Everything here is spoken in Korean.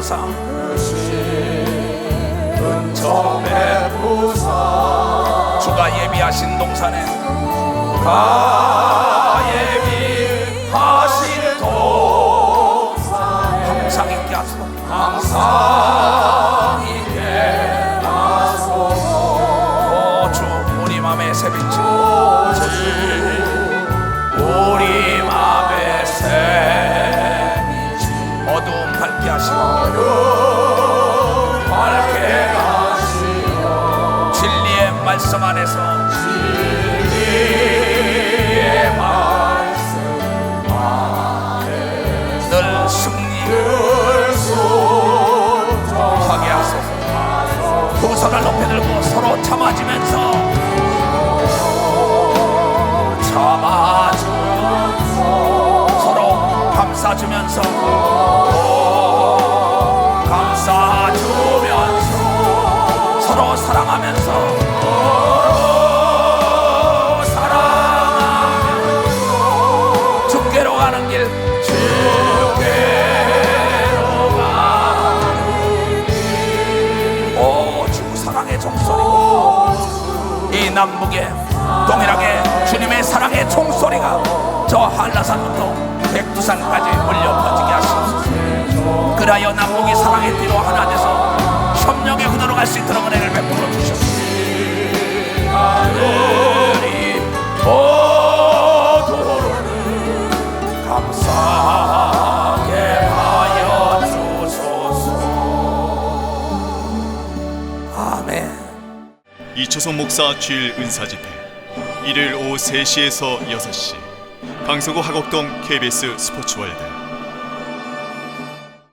베푸사 은총 베푸사 주가 예비하신 동산에 가 예비하신 동산 항상 있게 하소서. 항상 있게 하소서. 오주 우리 맘에 새빛이 우리 맘에 어두움 밝게 하시고 밝게 하시어 진리의 말씀 안에서 진리의 말씀 늘 승리하게 늘 순종하게 하소서. 두 손을 높이 들고 서로 참아지면서 참아주면서 서로 감싸주면서 남북에 동일하게 주님의 사랑의 종소리가 저 한라산부터 백두산까지 울려 퍼지게 하시옵소서. 그라여 남북이 사랑의 띠로 하나 돼서 협력의 구도로 갈 수 있도록 은혜를 베풀어 주셨습 아멘. 이초성 목사 주일 은사 집회. 일요일 오후 3시에서 6시. 강서구 하곡동 KBS 스포츠월드